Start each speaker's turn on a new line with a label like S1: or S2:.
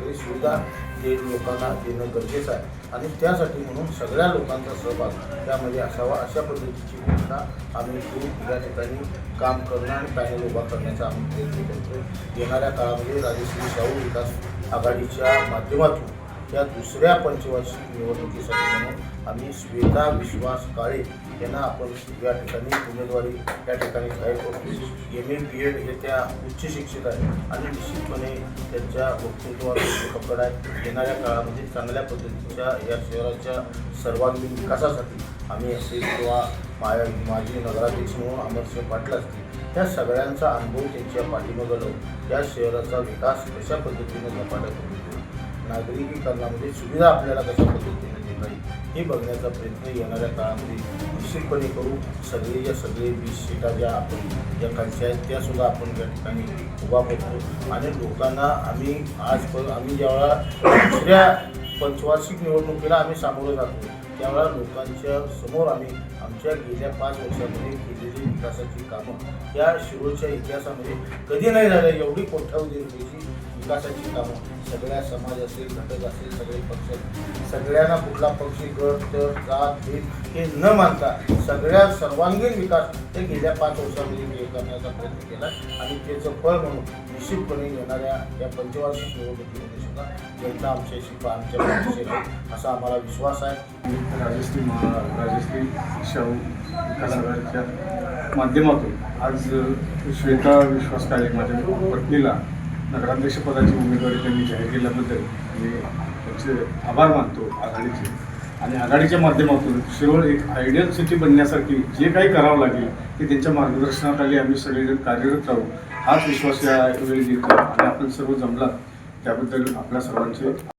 S1: चांगली सुविधा ते लोकांना देणं गरजेचं आहे. आणि त्यासाठी म्हणून सगळ्या लोकांचा सहभाग त्यामध्ये असावा. अशा पद्धतीची घोषणा आम्ही घेऊन या ठिकाणी काम करणं आणि पॅनल उभा करण्याचा आम्ही प्रयत्न करतो येणाऱ्या काळामध्ये राजश्री शाहू विकास आघाडीच्या माध्यमातून या दुसऱ्या पंचवार्षिक निवडणुकीसाठी म्हणून आम्ही श्वेता विश्वास काळे यांना आपण या ठिकाणी उमेदवारी या ठिकाणी जाहीर करतो. एम ए बी एड हे त्या उच्च शिक्षित आहेत आणि निश्चितपणे त्यांच्या वक्तृत्वावर पकड आहे येणाऱ्या काळामध्ये चांगल्या पद्धतीच्या या शहराच्या सर्वांगीण विकासासाठी आम्ही असेल किंवा माया माजी नगराध्यक्ष म्हणून अमरसिंह पाटील असतील त्या सगळ्यांचा अनुभव त्यांच्या पाठीमागं लावून या शहराचा विकास कशा पद्धतीने झपाट्यात होतो नागरिकीकरणामध्ये सुविधा आपल्याला कशा पद्धतीने देता येईल हे बघण्याचा प्रयत्न येणाऱ्या काळामध्ये निश्चितपणे करू. सगळेच्या सगळे वीस सीटा ज्या आपण ज्या खालच्या आहेत त्यासुद्धा आपण त्या ठिकाणी उभा करतो. आणि लोकांना आम्ही आज पण आम्ही ज्यावेळा दुसऱ्या पंचवार्षिक निवडणुकीला आम्ही सामोरं जातो त्यावेळा लोकांच्या समोर आम्ही आमच्या गेल्या पाच वर्षामध्ये केलेली विकासाची कामं या शिरोळच्या इतिहासामध्ये कधी नाही झालं. एवढी कोठ्यावधी रुपयाची विकासाची कामं. सगळ्या समाज असेल घटक असेल सगळे पक्ष. सगळ्यांना कुठला पक्षी गट तर जात भेद हे न मानता सगळ्या सर्वांगीण विकास हे गेल्या पाच वर्षामध्ये हे करण्याचा प्रयत्न केला. आणि त्याचं फळ म्हणून निश्चितपणे येणाऱ्या या पंचवार्षिक निवडणुकीमध्ये सुद्धा जनता आमच्याशी आमच्या पाठीशी असा आम्हाला विश्वास आहे.
S2: राजश्री महा राजश्री शाहू विकासाच्या माध्यमातून आज श्वेता विश्वास काळे माझ्या पत्नीला नगराध्यक्षपदाची उमेदवारी त्यांनी जाहीर केल्याबद्दल मी त्यांचे आभार मानतो आघाडीचे. आणि आघाडीच्या माध्यमातून शिरोळ एक आयडियल सिटी बनण्यासाठी जे काही करावं लागेल ते त्यांच्या मार्गदर्शनाखाली आम्ही सगळेजण कार्यरत राहू. हाच विश्वास या वेळी देतो. आणि आपण सर्व जमलात. त्याबद्दल आपल्या सर्वांचे